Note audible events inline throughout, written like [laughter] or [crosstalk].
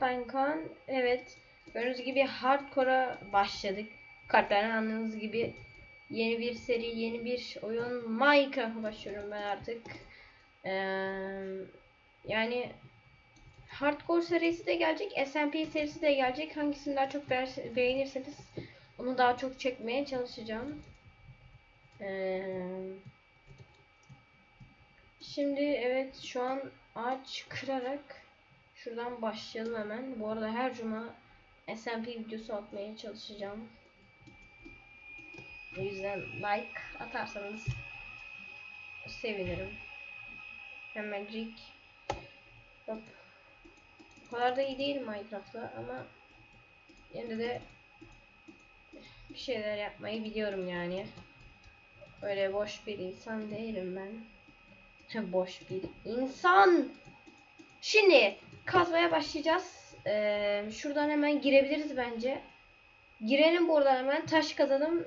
Ben Kaan. Evet. Gördüğünüz gibi hardcore'a başladık. Kartlardan anladığınız gibi yeni bir seri, yeni bir oyun Minecraft'a başlıyorum ben artık. Ee, yani hardcore serisi de gelecek, SMP serisi de gelecek. Hangisini daha çok beğenirseniz onu daha çok çekmeye çalışacağım. Ee, şimdi evet şu an ağaç kırarak Şuradan başlayalım hemen. Bu arada her cuma SMP videosu atmaya çalışacağım. O yüzden like atarsanız sevinirim. Hemencik. Hop. O kadar da iyi değil Minecraft'ta ama yine de bir şeyler yapmayı biliyorum yani. Öyle boş bir insan değilim ben. [laughs] boş bir insan. Şimdi kazmaya başlayacağız. Ee, şuradan hemen girebiliriz bence. Girelim buradan hemen. Taş kazalım.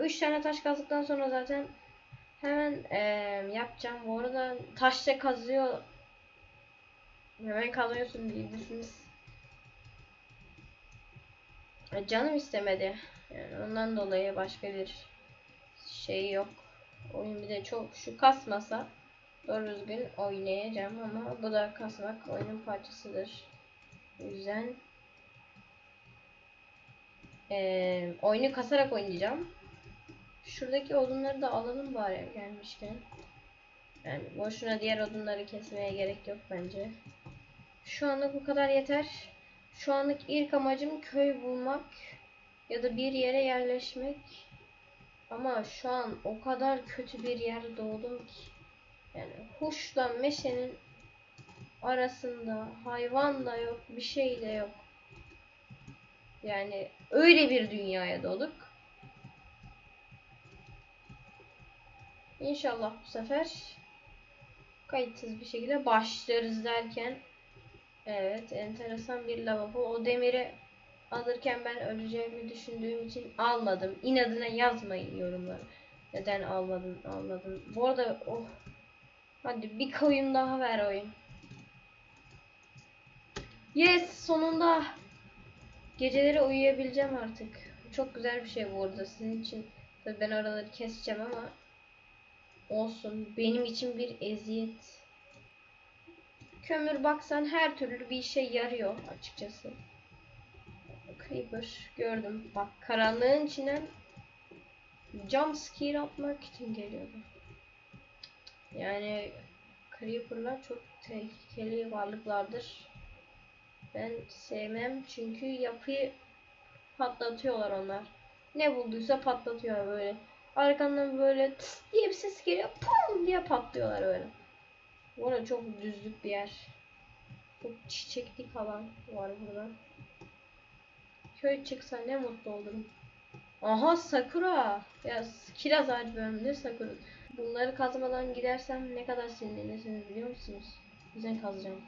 3 tane taş kazdıktan sonra zaten hemen ee, yapacağım. Bu arada taşla kazıyor. Hemen kazıyorsun diyebilirsiniz. E, Canım istemedi. Yani ondan dolayı başka bir şey yok. Oyun bir de çok şu kasmasa doğru düzgün oynayacağım ama bu da kasmak oyunun parçasıdır. O yüzden eee, oyunu kasarak oynayacağım. Şuradaki odunları da alalım bari gelmişken. Yani boşuna diğer odunları kesmeye gerek yok bence. Şu anlık bu kadar yeter. Şu anlık ilk amacım köy bulmak ya da bir yere yerleşmek. Ama şu an o kadar kötü bir yerde doğdum ki. Yani kuşla meşenin arasında hayvan da yok, bir şey de yok. Yani öyle bir dünyaya doğduk. İnşallah bu sefer kayıtsız bir şekilde başlarız derken evet enteresan bir lavabo. O demiri alırken ben öleceğimi düşündüğüm için almadım. İnadına yazmayın yorumlara. Neden almadın almadın. Bu arada oh Hadi bir koyun daha ver oyun. Yes sonunda. Geceleri uyuyabileceğim artık. Çok güzel bir şey bu arada sizin için. Tabii ben oraları keseceğim ama olsun. Benim için bir eziyet. Kömür baksan her türlü bir işe yarıyor açıkçası. Creeper gördüm. Bak karanlığın içinden jump scare atmak için geliyordu. Yani Creeper'lar çok tehlikeli varlıklardır. Ben sevmem çünkü yapıyı patlatıyorlar onlar. Ne bulduysa patlatıyor böyle. Arkandan böyle tıs diye bir ses geliyor. Pum diye patlıyorlar öyle. Bu arada çok düzlük bir yer. Çok çiçeklik alan var burada. Köy çıksa ne mutlu olurum. Aha Sakura. Ya kiraz ağacı bölümünde Sakura. Bunları kazmadan gidersem ne kadar sinirlenirsiniz biliyor musunuz? Güzel kazacağım.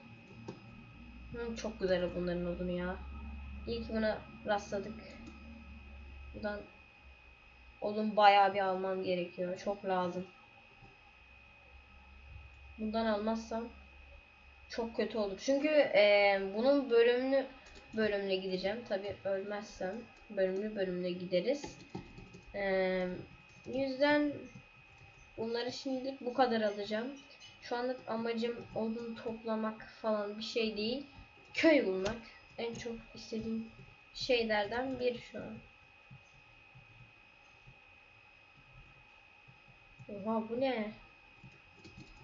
Hı, çok güzel bunların odunu ya. İyi ki buna rastladık. Buradan odun bayağı bir almam gerekiyor. Çok lazım. Bundan almazsam çok kötü olur. Çünkü e, bunun bölümünü bölümüne gideceğim. Tabi ölmezsem bölümlü bölümüne gideriz. E, yüzden Bunları şimdilik bu kadar alacağım. Şu anlık amacım odun toplamak falan bir şey değil. Köy bulmak. En çok istediğim şeylerden bir şu an. Oha bu ne?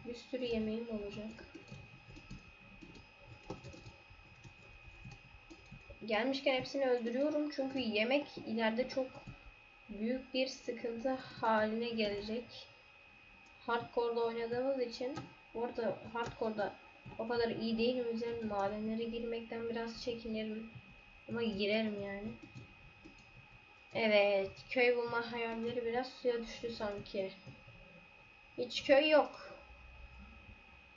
Bir sürü yemeğim olacak. Gelmişken hepsini öldürüyorum çünkü yemek ileride çok büyük bir sıkıntı haline gelecek hardcore'da oynadığımız için bu arada hardcore'da o kadar iyi değilim. O yüzden girmekten biraz çekinirim. Ama girerim yani. Evet. Köy bulma hayalleri biraz suya düştü sanki. Hiç köy yok.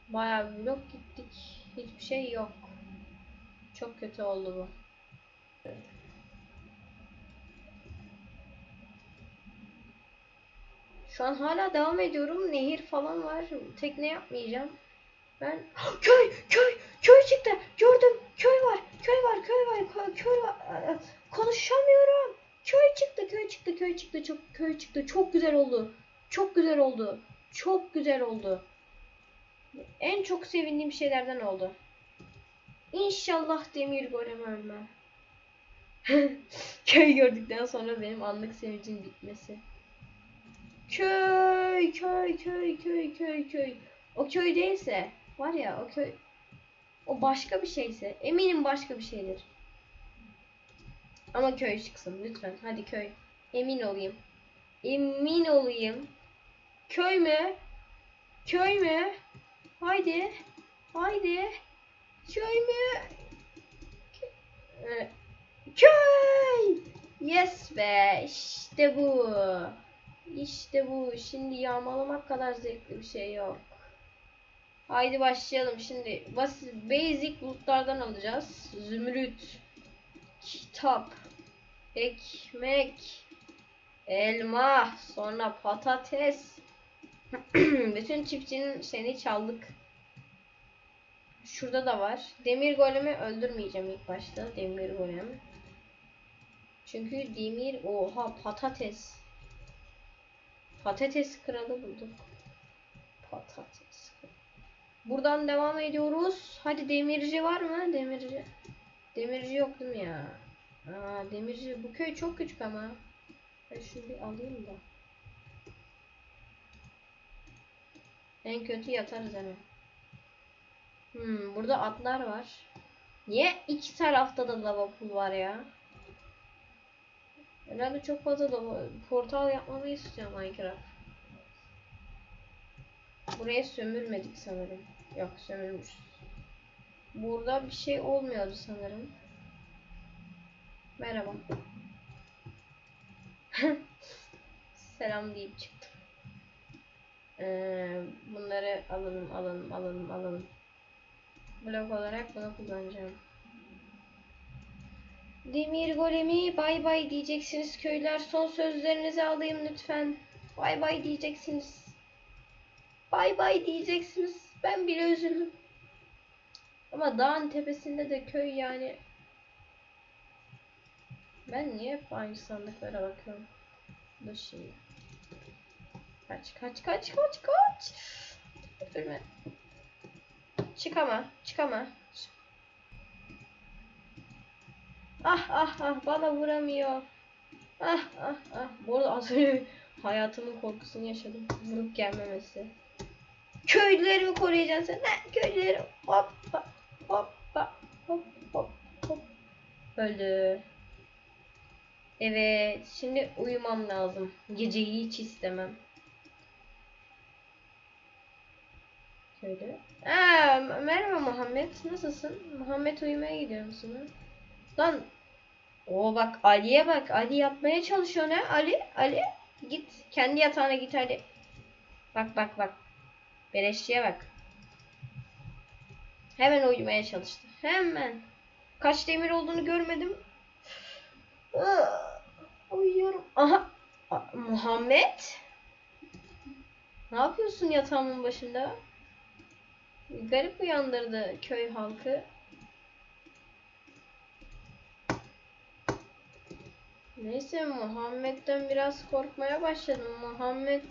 Bayağı bir blok gittik. Hiçbir şey yok. Çok kötü oldu bu. Şu an hala devam ediyorum. Nehir falan var. Tekne yapmayacağım. Ben [gasps] köy köy köy çıktı. Gördüm. Köy var. Köy var. Köy var. Köy, köy var. Konuşamıyorum. Köy çıktı. Köy çıktı. Köy çıktı. Çok köy çıktı. Çok güzel oldu. Çok güzel oldu. Çok güzel oldu. En çok sevindiğim şeylerden oldu. İnşallah demir golem ölmem. [laughs] köy gördükten sonra benim anlık sevincim bitmesi. Köy, köy, köy, köy, köy, köy. O köy değilse, var ya o köy, o başka bir şeyse, eminim başka bir şeydir. Ama köy çıksın lütfen. Hadi köy. Emin olayım. Emin olayım. Köy mü? Köy mü? Haydi. Haydi. Köy mü? Ee, Köy! Yes be! İşte bu. İşte bu. Şimdi yağmalamak kadar zevkli bir şey yok. Haydi başlayalım. Şimdi basit basic lootlardan alacağız. Zümrüt, kitap, ekmek, elma, sonra patates. [clears throat] Bütün çiftçinin seni çaldık. Şurada da var. Demir golemi öldürmeyeceğim ilk başta. Demir golem. Çünkü demir oha patates. Patates kralı bulduk. Patates. Buradan devam ediyoruz. Hadi demirci var mı? Demirci. Demirci yok değil mi ya? Aa, demirci. Bu köy çok küçük ama. Ben şunu bir alayım da. En kötü yatarız hemen. Hmm, burada atlar var. Niye iki tarafta da lava pool var ya? Herhalde çok fazla lava portal yapmamı istiyor Minecraft. Buraya sömürmedik sanırım. Yok sömürmüş. Burada bir şey olmuyordu sanırım. Merhaba. [laughs] Selam deyip çıktım. Ee, bunları alalım, alalım, alalım, alalım. Blok olarak bunu kullanacağım. Demir golemi bay bay diyeceksiniz köyler. Son sözlerinizi alayım lütfen. Bay bay diyeceksiniz. Bay bay diyeceksiniz. Ben bile üzüldüm. Ama dağın tepesinde de köy yani. Ben niye hep aynı sandıklara bakıyorum? Dur şimdi. Kaç kaç kaç kaç kaç. Ölme. Çık ama. Çık ama. Ah ah ah bana vuramıyor. Ah ah ah. Bu arada az önce hayatımın korkusunu yaşadım. Vurup gelmemesi. Köylülerimi koruyacaksın sen. Ne? Köylülerim. Hoppa hoppa hop hop hop. Öldü. Evet. Şimdi uyumam lazım. Geceyi hiç istemem. Köylü. Aa, merhaba Muhammed. Nasılsın? Muhammed uyumaya gidiyor musun? Lan o bak Ali'ye bak. Ali yatmaya çalışıyor ne? Ali, Ali git. Kendi yatağına git Ali. Bak bak bak. Beleşçiye bak. Hemen uyumaya çalıştı. Hemen. Kaç demir olduğunu görmedim. Uyuyorum. Aha. Muhammed. Ne yapıyorsun yatağımın başında? Garip uyandırdı köy halkı. Neyse Muhammed'den biraz korkmaya başladım. Muhammed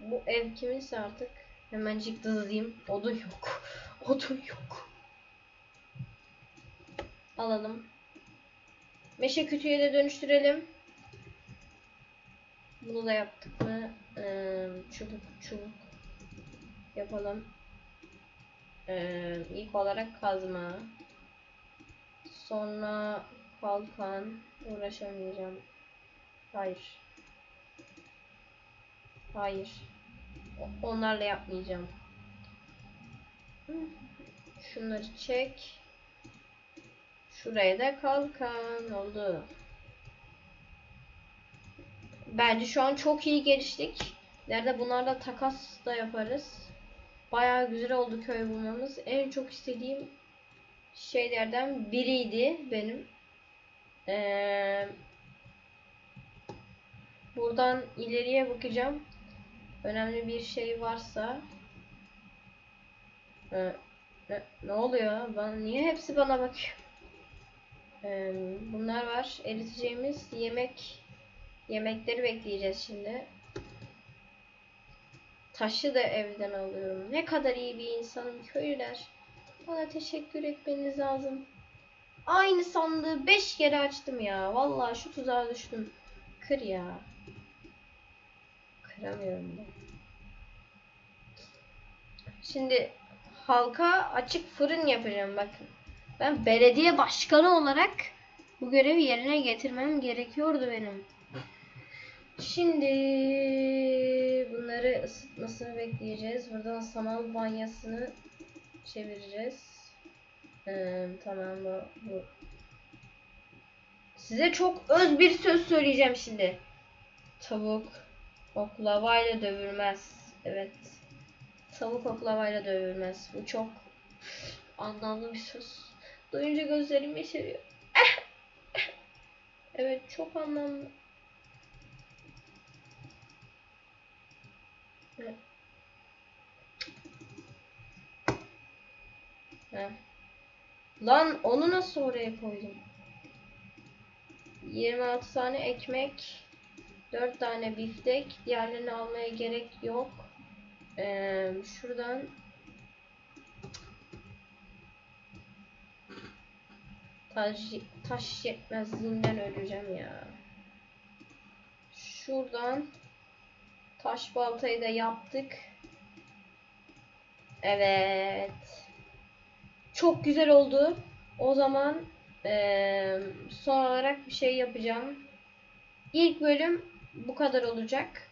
bu ev kiminse artık hemencik dızlayayım. Odun yok. [laughs] Odun yok. Alalım. Meşe kütüğe de dönüştürelim. Bunu da yaptık mı? Ee, çubuk çubuk yapalım. Ee, ilk olarak kazma. Sonra kalkan. Uğraşamayacağım. Hayır. Hayır. Onlarla yapmayacağım. Şunları çek. Şuraya da kalkan oldu. Bence şu an çok iyi geliştik. Nerede bunlarla takas da yaparız. Bayağı güzel oldu köy bulmamız. En çok istediğim şeylerden biriydi benim. Buradan ileriye bakacağım. Önemli bir şey varsa ne, ne oluyor? Bana, niye hepsi bana bakıyor? Bunlar var. Eriteceğimiz yemek yemekleri bekleyeceğiz şimdi. Taşı da evden alıyorum. Ne kadar iyi bir insanım köylüler. Bana teşekkür etmeniz lazım. Aynı sandığı 5 kere açtım ya. Vallahi şu tuzağa düştüm. Kır ya. Kıramıyorum da. Şimdi halka açık fırın yapacağım bakın. Ben belediye başkanı olarak bu görevi yerine getirmem gerekiyordu benim. Şimdi bunları ısıtmasını bekleyeceğiz. Buradan saman banyasını çevireceğiz. Ee, tamam bu, bu. Size çok öz bir söz söyleyeceğim şimdi. Tavuk oklavayla dövülmez. Evet. Tavuk oklavayla dövülmez. Bu çok anlamlı bir söz. Duyunca gözlerim yaşarıyor. [laughs] evet çok anlamlı. Evet. Lan onu nasıl oraya koydum? 26 tane ekmek, 4 tane biftek. Diğerlerini almaya gerek yok. Ee, şuradan taş, taş yetmezliğinden öleceğim ya. Şuradan taş baltayı da yaptık. Evet. Çok güzel oldu. O zaman eee, son olarak bir şey yapacağım. İlk bölüm bu kadar olacak.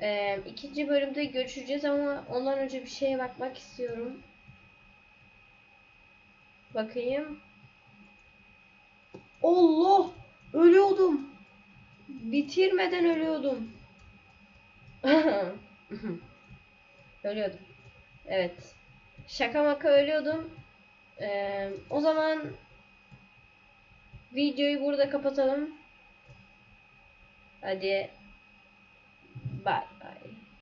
Eee ikinci bölümde görüşeceğiz ama ondan önce bir şeye bakmak istiyorum. Bakayım. Allah! Ölüyordum. Bitirmeden ölüyordum. [laughs] ölüyordum. Evet. Şaka maka ölüyordum. Ee, o zaman videoyu burada kapatalım. Hadi. Bye bye.